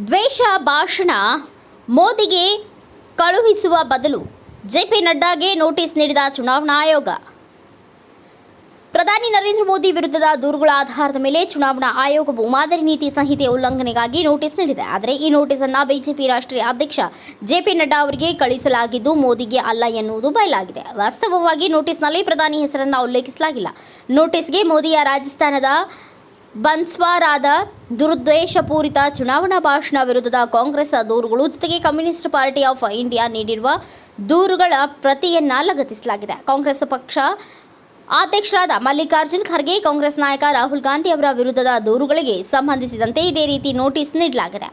ಭಾಷಣ ಮೋದಿಗೆ ಕಳುಹಿಸುವ ಬದಲು ಜೆ ಪಿ ನಡ್ಡಾಗೆ ನೋಟಿಸ್ ನೀಡಿದ ಚುನಾವಣಾ ಆಯೋಗ. ಪ್ರಧಾನಿ ನರೇಂದ್ರ ಮೋದಿ ವಿರುದ್ಧದ ದೂರುಗಳ ಆಧಾರದ ಮೇಲೆ ಚುನಾವಣಾ ಆಯೋಗವು ಮಾದರಿ ನೀತಿ ಸಂಹಿತೆ ಉಲ್ಲಂಘನೆಗಾಗಿ ನೋಟಿಸ್ ನೀಡಿದೆ. ಆದರೆ ಈ ನೋಟಿಸ್ ಅನ್ನು ಬಿಜೆಪಿ ರಾಷ್ಟ್ರೀಯ ಅಧ್ಯಕ್ಷ ಜೆ ಪಿ ನಡ್ಡಾ ಅವರಿಗೆ ಕಳುಹಿಸಲಾಗಿದ್ದು ಮೋದಿಗೆ ಅಲ್ಲ ಎನ್ನುವುದು ಬಯಲಾಗಿದೆ. ವಾಸ್ತವವಾಗಿ ನೋಟಿಸ್ನಲ್ಲಿ ಪ್ರಧಾನಿ ಹೆಸರನ್ನು ಉಲ್ಲೇಖಿಸಲಾಗಿಲ್ಲ. ನೋಟಿಸ್ಗೆ ಮೋದಿಯ ರಾಜಸ್ಥಾನದ ಬನ್ಸ್ವಾರಾದ ದುರುದ್ದೇಶಪೂರಿತ ಚುನಾವಣಾ ಭಾಷಣ ವಿರುದ್ಧದ ಕಾಂಗ್ರೆಸ್ ದೂರುಗಳು, ಜೊತೆಗೆ ಕಮ್ಯುನಿಸ್ಟ್ ಪಾರ್ಟಿ ಆಫ್ ಇಂಡಿಯಾ ನೀಡಿರುವ ದೂರುಗಳ ಪ್ರತಿಯನ್ನ ಲಗತ್ತಿಸಲಾಗಿದೆ ಕಾಂಗ್ರೆಸ್ ಪಕ್ಷ ಅಧ್ಯಕ್ಷರಾದ ಮಲ್ಲಿಕಾರ್ಜುನ್ ಖರ್ಗೆ, ಕಾಂಗ್ರೆಸ್ ನಾಯಕ ರಾಹುಲ್ ಗಾಂಧಿ ಅವರ ವಿರುದ್ಧದ ದೂರುಗಳಿಗೆ ಸಂಬಂಧಿಸಿದಂತೆ ಇದೇ ರೀತಿ ನೋಟಿಸ್ ನೀಡಲಾಗಿದೆ.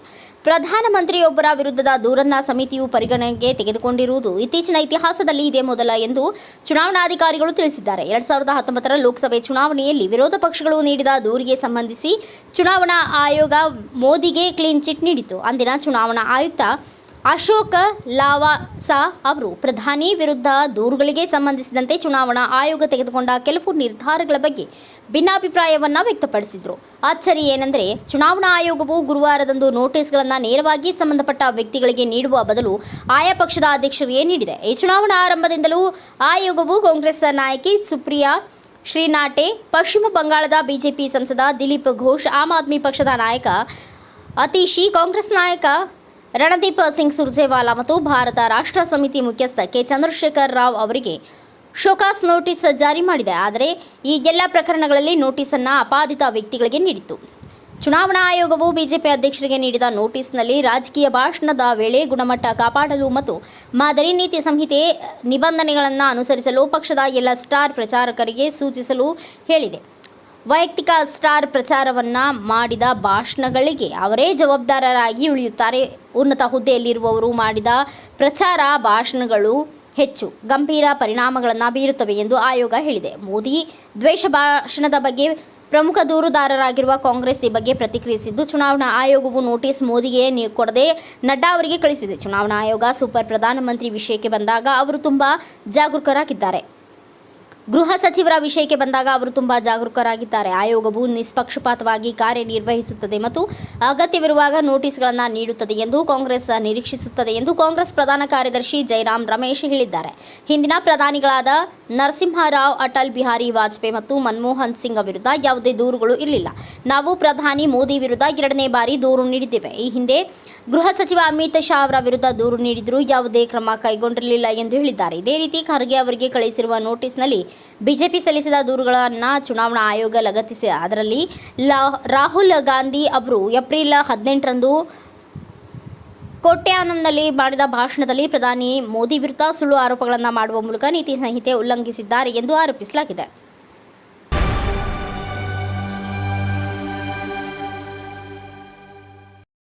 ಪ್ರಧಾನಮಂತ್ರಿಯೊಬ್ಬರ ವಿರುದ್ಧದ ದೂರನ್ನ ಸಮಿತಿಯು ಪರಿಗಣನೆಗೆ ತೆಗೆದುಕೊಂಡಿರುವುದು ಇತ್ತೀಚಿನ ಇತಿಹಾಸದಲ್ಲಿ ಇದೇ ಮೊದಲ ಎಂದು ಚುನಾವಣಾಧಿಕಾರಿಗಳು ತಿಳಿಸಿದ್ದಾರೆ. ಎರಡ್ ಸಾವಿರದ ಹತ್ತೊಂಬತ್ತರ ಲೋಕಸಭೆ ಚುನಾವಣೆಯಲ್ಲಿ ವಿರೋಧ ಪಕ್ಷಗಳು ನೀಡಿದ ದೂರಿಗೆ ಸಂಬಂಧಿಸಿ ಚುನಾವಣಾ ಆಯೋಗ ಮೋದಿಗೆ ಕ್ಲೀನ್ ಚಿಟ್ ನೀಡಿತು ಅಂದಿನ ಚುನಾವಣಾ ಆಯುಕ್ತ ಅಶೋಕ್ ಲಾವಾಸಾ ಅವರು ಪ್ರಧಾನಿ ವಿರುದ್ಧ ದೂರುಗಳಿಗೆ ಸಂಬಂಧಿಸಿದಂತೆ ಚುನಾವಣಾ ಆಯೋಗ ತೆಗೆದುಕೊಂಡ ಕೆಲವು ನಿರ್ಧಾರಗಳ ಬಗ್ಗೆ ಭಿನ್ನಾಭಿಪ್ರಾಯವನ್ನು ವ್ಯಕ್ತಪಡಿಸಿದರು. ಅಚ್ಚರಿ ಏನೆಂದರೆ, ಚುನಾವಣಾ ಆಯೋಗವು ಗುರುವಾರದಂದು ನೋಟಿಸ್ಗಳನ್ನು ನೇರವಾಗಿ ಸಂಬಂಧಪಟ್ಟ ವ್ಯಕ್ತಿಗಳಿಗೆ ನೀಡುವ ಬದಲು ಆಯಾ ಪಕ್ಷದ ಅಧ್ಯಕ್ಷರಿಗೆ ನೀಡಿದೆ. ಈ ಚುನಾವಣಾ ಆರಂಭದಿಂದಲೂ ಆಯೋಗವು ಕಾಂಗ್ರೆಸ್ ನಾಯಕಿ ಸುಪ್ರಿಯಾ ಶ್ರೀನಾಟೆ ಪಶ್ಚಿಮ ಬಂಗಾಳದ ಬಿಜೆಪಿ ಸಂಸದ ದಿಲೀಪ್ ಘೋಷ್, ಆಮ್ ಆದ್ಮಿ ಪಕ್ಷದ ನಾಯಕ ಅತೀಶಿ, ಕಾಂಗ್ರೆಸ್ ನಾಯಕ ರಣದೀಪ್ ಸಿಂಗ್ ಸುರ್ಜೇವಾಲಾ ಮತ್ತು ಭಾರತ ರಾಷ್ಟ್ರ ಸಮಿತಿ ಮುಖ್ಯಸ್ಥ ಕೆ. ಚಂದ್ರಶೇಖರ್ ರಾವ್ ಅವರಿಗೆ ಶೋಕಾಸ್ ನೋಟಿಸ್ ಜಾರಿ ಮಾಡಿದೆ. ಆದರೆ ಈ ಎಲ್ಲ ಪ್ರಕರಣಗಳಲ್ಲಿ ನೋಟಿಸನ್ನು ಅಪಾದಿತ ವ್ಯಕ್ತಿಗಳಿಗೆ ನೀಡಿತು ಚುನಾವಣಾ ಆಯೋಗವು ಬಿಜೆಪಿ ಅಧ್ಯಕ್ಷರಿಗೆ ನೀಡಿದ ನೋಟಿಸ್ನಲ್ಲಿ ರಾಜಕೀಯ ಭಾಷಣದ ವೇಳೆ ಗುಣಮಟ್ಟ ಕಾಪಾಡಲು ಮತ್ತು ಮಾದರಿ ನೀತಿ ಸಂಹಿತೆ ನಿಬಂಧನೆಗಳನ್ನು ಅನುಸರಿಸಲು ಪಕ್ಷದ ಎಲ್ಲ ಸ್ಟಾರ್ ಪ್ರಚಾರಕರಿಗೆ ಸೂಚಿಸಲು ಹೇಳಿದೆ. ವೈಯಕ್ತಿಕ ಸ್ಟಾರ್ ಪ್ರಚಾರವನ್ನು ಮಾಡಿದ ಭಾಷಣಗಳಿಗೆ ಅವರೇ ಜವಾಬ್ದಾರರಾಗಿ ಉಳಿಯುತ್ತಾರೆ ಉನ್ನತ ಹುದ್ದೆಯಲ್ಲಿರುವವರು ಮಾಡಿದ ಪ್ರಚಾರ ಭಾಷಣಗಳು ಹೆಚ್ಚು ಗಂಭೀರ ಪರಿಣಾಮಗಳನ್ನು ಬೀರುತ್ತವೆ ಎಂದು ಆಯೋಗ ಹೇಳಿದೆ. ಮೋದಿ ದ್ವೇಷ ಭಾಷಣದ ಬಗ್ಗೆ ಪ್ರಮುಖ ದೂರುದಾರರಾಗಿರುವ ಕಾಂಗ್ರೆಸ್ ಈ ಬಗ್ಗೆ ಪ್ರತಿಕ್ರಿಯಿಸಿದ್ದು, ಚುನಾವಣಾ ಆಯೋಗವು ನೋಟಿಸ್ ಮೋದಿಗೆ ಕೊಡದೆ ನಡ್ಡಾ ಅವರಿಗೆ ಕಳಿಸಿದೆ. ಚುನಾವಣಾ ಆಯೋಗ ಸೂಪರ್ ಪ್ರಧಾನಮಂತ್ರಿ ವಿಷಯಕ್ಕೆ ಬಂದಾಗ ಅವರು ತುಂಬಾ ಜಾಗರೂಕರಾಗಿದ್ದಾರೆ. ಗೃಹ ಸಚಿವರ ವಿಷಯಕ್ಕೆ ಬಂದಾಗ ಅವರು ತುಂಬಾ ಜಾಗರೂಕರಾಗಿದ್ದಾರೆ. ಆಯೋಗವು ನಿಷ್ಪಕ್ಷಪಾತವಾಗಿ ಕಾರ್ಯನಿರ್ವಹಿಸುತ್ತದೆ ಮತ್ತು ಅಗತ್ಯವಿರುವಾಗ ನೋಟಿಸ್ಗಳನ್ನು ನೀಡುತ್ತದೆ ಎಂದು ಕಾಂಗ್ರೆಸ್ ನಿರೀಕ್ಷಿಸುತ್ತದೆ ಎಂದು ಕಾಂಗ್ರೆಸ್ ಪ್ರಧಾನ ಕಾರ್ಯದರ್ಶಿ ಜೈರಾಮ್ ರಮೇಶ್ ಹೇಳಿದ್ದಾರೆ. ಹಿಂದಿನ ಪ್ರಧಾನಿಗಳಾದ ನರಸಿಂಹರಾವ್, ಅಟಲ್ ಬಿಹಾರಿ ವಾಜಪೇಯಿ ಮತ್ತು ಮನಮೋಹನ್ ಸಿಂಗ್ ವಿರುದ್ಧ ಯಾವುದೇ ದೂರುಗಳು ಇರಲಿಲ್ಲ. ನಾವು ಪ್ರಧಾನಿ ಮೋದಿ ವಿರುದ್ಧ ಎರಡನೇ ಬಾರಿ ದೂರು ನೀಡಿದ್ದೇವೆ. ಈ ಹಿಂದೆ ಗೃಹ ಸಚಿವ ಅಮಿತ್ ಶಾ ಅವರ ವಿರುದ್ಧ ದೂರು ನೀಡಿದರೂ ಯಾವುದೇ ಕ್ರಮ ಕೈಗೊಂಡಿರಲಿಲ್ಲ ಎಂದು ಹೇಳಿದ್ದಾರೆ. ಇದೇ ರೀತಿ ಖರ್ಗೆ ಅವರಿಗೆ ಕಳಿಸಿರುವ ನೋಟಿಸ್ನಲ್ಲಿ ಬಿಜೆಪಿ ಸಲ್ಲಿಸಿದ ದೂರುಗಳನ್ನು ಚುನಾವಣಾ ಆಯೋಗ ಲಗತ್ತಿಸಿದೆ. ಅದರಲ್ಲಿ ರಾಹುಲ್ ಗಾಂಧಿ ಅವರು ಏಪ್ರಿಲ್ ಹದಿನೆಂಟರಂದು ಕೋಟ್ಯಾನಂನಲ್ಲಿ ಮಾಡಿದ ಭಾಷಣದಲ್ಲಿ ಪ್ರಧಾನಿ ಮೋದಿ ವಿರುದ್ಧ ಸುಳ್ಳು ಆರೋಪಗಳನ್ನು ಮಾಡುವ ಮೂಲಕ ನೀತಿ ಸಂಹಿತೆ ಉಲ್ಲಂಘಿಸಿದ್ದಾರೆ ಎಂದು ಆರೋಪಿಸಲಾಗಿದೆ.